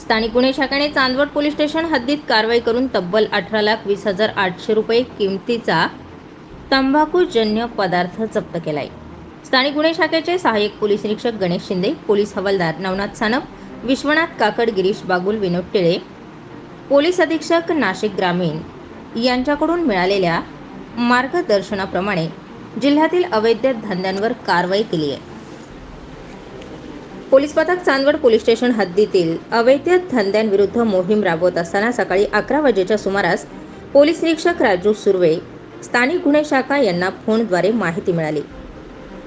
स्थानिक गुन्हे शाखेने चांदवड पोलीस स्टेशन हद्दीत कारवाई करून तब्बल अठरा लाख वीस हजार आठशे रुपये किमतीचा तंबाखूजन्य पदार्थ जप्त केला आहे स्थानिक गुन्हे शाखेचे सहाय्यक पोलीस निरीक्षक गणेश शिंदे पोलीस हवालदार नवनाथ सानप विश्वनाथ काकड गिरीश बागुल विनोद टिळे पोलीस अधीक्षक नाशिक ग्रामीण यांच्याकडून मिळालेल्या मार्गदर्शनाप्रमाणे जिल्ह्यातील अवैध धंद्यांवर कारवाई केली आहे. पोलीस पथक चांदवड पोलीस स्टेशन हद्दीतील अवैध धंद्यांविरुद्ध मोहीम राबवत असताना सकाळी अकरा वाजेच्या सुमारास पोलीस निरीक्षक राजू सुर्वे स्थानिक गुन्हे शाखा यांना फोनद्वारे माहिती मिळाली.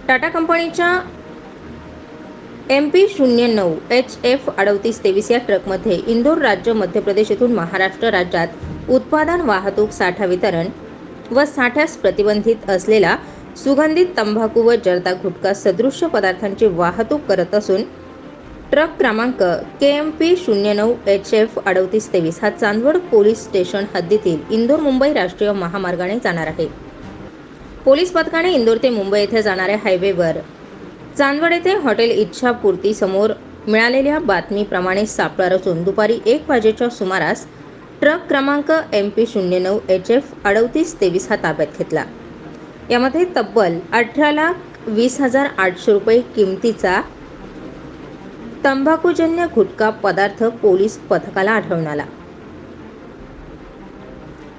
टाटा कंपनीच्या एम पी शून्य नऊ एच एफ अडतीस तेवीस या ट्रकमध्ये इंदोर राज्य मध्य प्रदेश येथून महाराष्ट्र राज्यात उत्पादन वाहतूक साठा वितरण व साठ्यास प्रतिबंधित असलेला सुगंधित तंबाखू व जर्दा गुटखा सदृश्य पदार्थांची वाहतूक करत असून ट्रक क्रमांक के एम पी शून्य नऊ एच एफ अडतीस तेवीस हा चांदवड पोलीस स्टेशन हद्दीतील इंदोर मुंबई राष्ट्रीय महामार्गाने जाणार आहे. पोलीस पथकाने इंदोर ते मुंबई येथे जाणाऱ्या हायवेवर चांदवड येथे हॉटेल इच्छापूर्ती समोर मिळालेल्या बातमीप्रमाणे सापळा रचून दुपारी एक वाजेच्या सुमारास ट्रक क्रमांक एम पी शून्य नऊ एच एफ अडतीस तेवीस हा ताब्यात घेतला. यामध्ये तब्बल अठरा लाख वीस हजार आठशे रुपये किमतीचा तंबाखूजन्य गुटखा पदार्थ पोलीस पथकाला आढळून आला.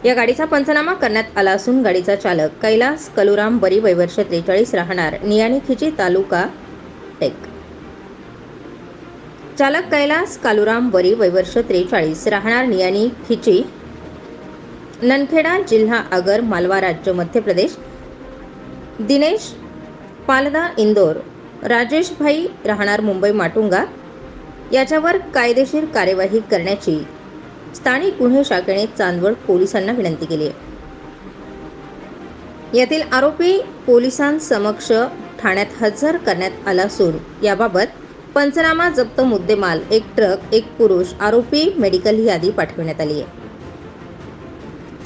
या गाडीचा पंचनामा करण्यात आला असून गाडीचा चालक कैलास कलुराम बरी वैवर्ष त्रेचाळीस राहणार नियाणी खिची तालुका टेक. चालक कैलास कालुराम बरी वैवर्ष त्रेचाळीस राहणार नियाणी खिची ननखेडा जिल्हा आगर मालवा राज्य मध्य प्रदेश दिनेश पालदा इंदोर राजेशभाई राहणार मुंबई माटुंगा याच्यावर कायदेशीर कार्यवाही करण्याची स्थानिक गुन्हे शाखेने चांदवड पोलिसांना विनंती केली आहे. यातील आरोपी पोलिसांसमक्ष ठाण्यात हजर करण्यात आला असून याबाबत पंचनामा जप्त मुद्देमाल एक ट्रक एक पुरुष आरोपी मेडिकल यादी पाठविण्यात आली आहे.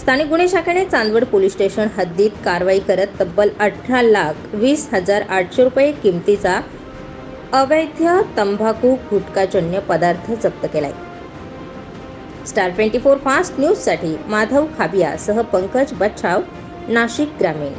स्थानिक गुन्हे शाखेने चांदवड पोलीस स्टेशन हद्दीत कारवाई करत तब्बल अठरा लाख वीस हजार आठशे रुपये किमतीचा अवैध तंबाखू गुटखाजन्य पदार्थ जप्त केलाय. स्टार ट्वेंटी फोर फास्ट न्यूजसाठी माधव खाबिया सह पंकज बच्छाव नाशिक ग्रामीण.